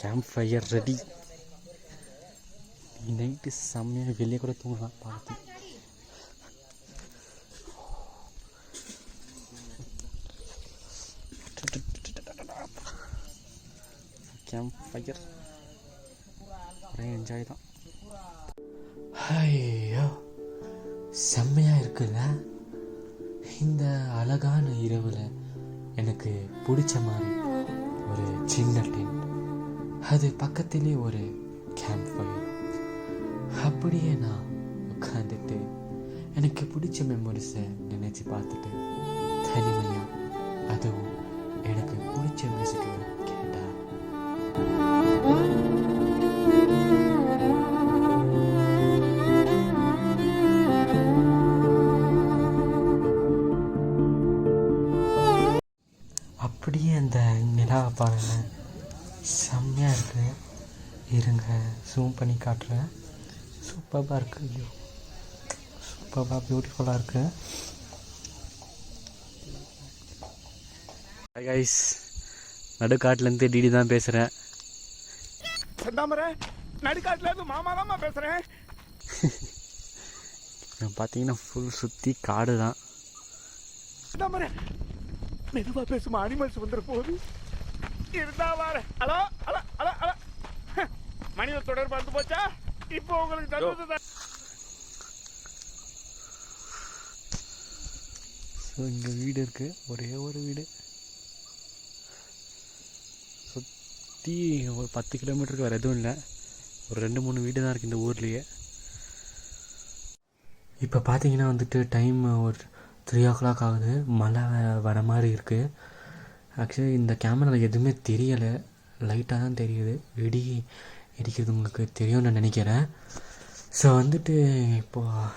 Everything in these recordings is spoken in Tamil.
கேம்ப் ஃபயர் ரெடி நைட்டு செம்மையாக வெளியே கூட தூங்கலாம் பார்த்து கேம்ப் ஃபயர் ஒரே என்ஜாய் தான் ஐயோ செம்மையாக இருக்குல்ல இந்த அழகான இரவில் எனக்கு பிடிச்ச மாதிரி ஒரு சின்ன டென்ட் அது பக்கத்திலே ஒரு கேம்ப் ஃபயர் அப்படியே நான் உட்காந்துட்டு எனக்கு பிடிச்ச மெமரிஸை நினச்சி பார்த்துட்டு தனிமையாக அதுவும் அப்படியே அந்த நிலாவை பாருங்க செம்மையாக இருக்கு. இருங்க ஜூம் பண்ணி காட்டுறேன். சூப்பராக இருக்கு ஐயோ. சூப்பராக பியூட்டிஃபுல்லாக இருக்கு. கைஸ் நடுக்காட்டிலேருந்து டிடி தான் பேசுகிறேன் செந்தாமரை நடுக்காட்டுல இருந்து மாமா தாம்மா பேசுறேன். பார்த்தீங்கன்னா ஃபுல் சுற்றி காடு தான் செந்தாமரை மெதுவா பேசுமா அனிமல்ஸ் வந்துட போகுது இருந்தா வார. Hello hello hello hello. மனித தொடர்பு வந்து போச்சா? இப்போ உங்களுக்கு தந்தது ஸோ இங்கே வீடு இருக்குது ஒரே ஒரு வீடு. சுற்றி ஒரு பத்து கிலோமீட்டருக்கு வேறு எதுவும் இல்லை. ஒரு ரெண்டு மூணு வீடு தான் இருக்குது இந்த ஊர்லேயே. இப்போ பார்த்தீங்கன்னா வந்துட்டு டைம் ஒரு த்ரீ ஓ கிளாக் ஆகுது மழை வர மாதிரி இருக்குது ஆக்சுவலி இந்த கேமராவில் எதுவுமே தெரியலை. லைட்டாக தான் தெரியுது. இடி இடிக்கிறது உங்களுக்கு தெரியும்னு நான் நினைக்கிறேன். ஸோ வந்துட்டு இப்போது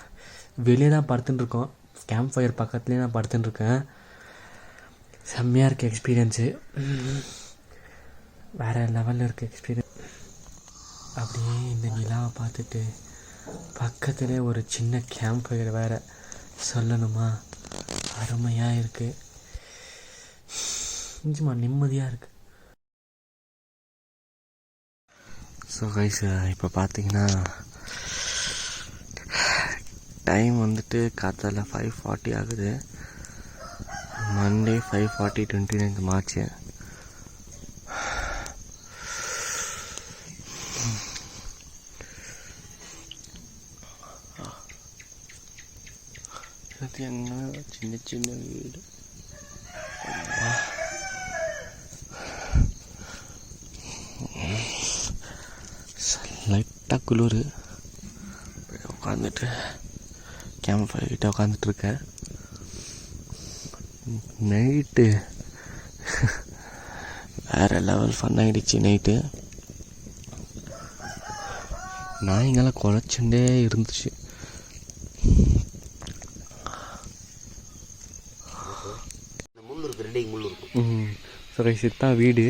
வெளியே தான் படுத்துட்டுருக்கோம் கேம்ப் ஃபயர் பக்கத்துலேயே நான் படுத்துன்னு இருக்கேன். செம்மையாக இருக்குது எக்ஸ்பீரியன்ஸு வேறு லெவலில் இருக்குது எக்ஸ்பீரியன்ஸ் அப்படியே இந்த நிலாவை பார்த்துட்டு பக்கத்துலேயே ஒரு சின்ன கேம்ப் ஃபயர் வேறு சொல்லணுமா? அருமையாக இருக்குது நிஜமா நிம்மதியாக இருக்குது ஸோ கைஸ் இப்போ பார்த்தீங்கன்னா டைம் வந்துட்டு காத்தால ஃபைவ் ஃபார்ட்டி ஆகுது. Monday five forty twenty ninth March இது என்ன சின்ன சின்ன வீடு லைட்டாக குளிர். உட்காந்துட்டு கேம்ப் ஃபயர் உட்காந்துட்ருக்கேன் உட்காந்துட்டு இருக்கேன் நைட்டு வேறு லெவல் ஃபன் ஆகிடுச்சு நைட்டு நாய்ங்கெல்லாம் குலைச்சுட்டே இருந்துச்சு. முள் இருக்கு ரெண்டையும் முள் இருக்கும். ஸோ சித்தா வீடு.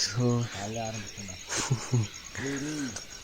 ஸோ